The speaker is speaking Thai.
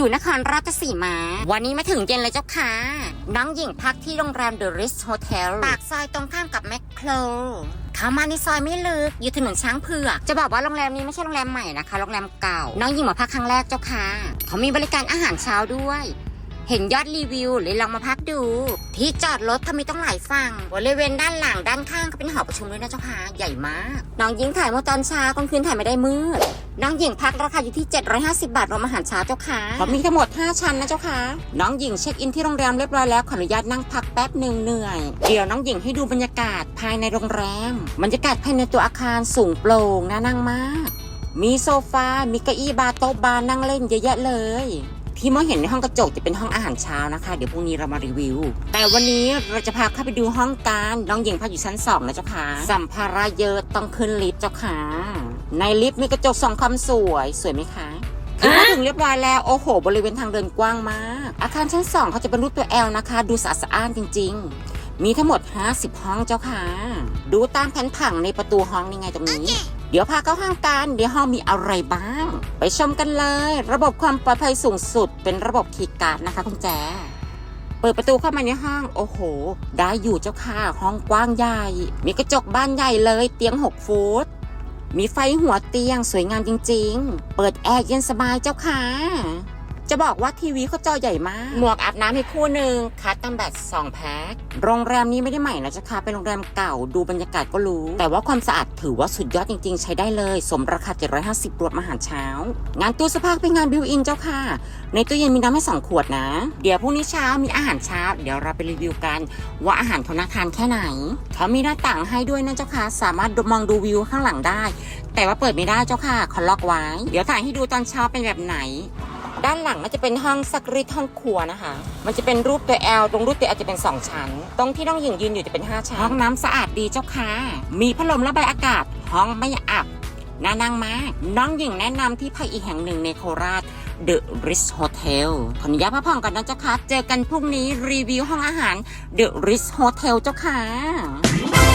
อยู่นครราชสีมา วันนี้มาถึงเย็นเลยเจ้าค่ะน้องหญิงพักที่โรงแรม The Ritz Hotel ปากซอยตรงข้ามกับแมคโครเข้ามาในซอยไม่ลึกอยู่ถนนช้างเผือก จะบอกว่าโรงแรมนี้ไม่ใช่โรงแรมใหม่นะคะ โรงแรมเก่า น้องหญิงมาพักครั้งแรกเจ้าค่ะเขามีบริการอาหารเช้าด้วย เห็นยอดรีวิวเลยลองมาพักดู ที่จอดรถทำไมต้องหลายฝั่งบริเวณด้านหลังด้านข้างก็เป็นหอประชุมด้วยนะเจ้าค่ะใหญ่มาก น้องหญิงถ่ายเมื่อตอนเช้ากลางคืนถ่ายไม่ได้มืดน้องหญิงพักราคาอยู่ที่ 750 บาทรวมอาหารเช้าเจ้าค่ะเขามีทั้งหมด 5 ชั้นนะเจ้าค่ะ น้องหญิงเช็คอินที่โรงแรมเรียบร้อยแล้วขออนุญาตนั่งพักแป๊บหนึ่งเหนื่อย เดี๋ยวน้องหญิงให้ดูบรรยากาศภายในโรงแรม บรรยากาศภายในตัวอาคารสูงโปร่งน่านั่งมาก มีโซฟา มีเก้าอี้บาร์โต๊ะบาร์นั่งเล่นเยอะแยะเลย ที่มองเห็นในห้องกระจกจะเป็นห้องอาหารเช้านะคะ เดี๋ยวพรุ่งนี้เรามารีวิว แต่วันนี้เราจะพาเข้าไปดูห้องการน้องหญิงพักอยู่ชั้นสองนะเจ้าค่ะสัมภาระเยอะต้องขึ้นลิฟต์เจ้าค่ะในลิฟต์มีกระจกสองความสวยสวยไหมคะคือมาถึงเรียบร้อยแล้วโอ้โห บริเวณทางเดินกว้างมาก อาคารชั้นสองเขาจะเป็นรูปตัว L นะคะ ดูสะอาดสะอ้านจริง ๆ มีทั้งหมด 50 ห้องเจ้าค่ะ ดูตามแผนผังในประตูห้องนี่ไงตรงนี้ เดี๋ยวพาเข้าห้างกันเดี๋ยวห้องมีอะไรบ้าง ไปชมกันเลย ระบบความปลอดภัยสูงสุด เป็นระบบคีย์การ์ดนะคะคุณแจเปิดประตูเข้ามาในห้อง โอ้โห ได้อยู่เจ้าค่ะห้องกว้างใหญ่ มีกระจกบานใหญ่เลยเตียง 6 ฟุต มีไฟหัวเตียงสวยงามจริง ๆ เปิดแอร์เย็นสบายเจ้าค่ะ จะบอกว่าทีวีเขาจอใหญ่มาก หมวกอาบน้ำให้คู่หนึ่งคัดตั้งแบบ2แพ็คโรงแรมนี้ไม่ได้ใหม่นะจ๊ะค่ะเป็นโรงแรมเก่าดูบรรยากาศก็รู้ แต่ว่าความสะอาดถือว่าสุดยอดจริงๆ ใช้ได้เลย สมราคา 750 รวมอาหารเช้า งานตู้เสื้อผ้าเป็นงานบิวอินเจ้าค่ะ ในตู้เย็นมีน้ำให้สองขวดนะ เดี๋ยวพรุ่งนี้เช้ามีอาหารเช้า เดี๋ยวเราไปรีวิวกันว่าอาหารเขาน่าทานแค่ไหนเขามีหน้าต่างให้ด้วยนะเจ้าค่ะสามารถมองดูวิวข้างหลังได้ แต่ว่าเปิดไม่ได้เจ้าค่ะเขาล็อกไว้ เดี๋ยวถ่ายให้ดูตอนเช้าเป็นแบบไหน ด้านหลังก็จะเป็นห้องซักรีดห้องครัวนะคะ มันจะเป็นรูปตัว L ตรงรูปตัว L จะเป็น 2 ชั้น ตรงที่น้องหญิงยืนอยู่จะเป็น 5 ชั้น ห้องน้ำสะอาดดีเจ้าค่ะ มีพัดลมระบายอากาศ ห้องไม่อับน่านั่งมาก น้องหญิงแนะนำที่พักอีกแห่งหนึ่งในโคราช The Ritz Hotel ขออนุญาตพักผ่อนกันนะเจ้าค่ะ เจอกันพรุ่งนี้รีวิวห้องอาหาร The Ritz Hotel เจ้าค่ะ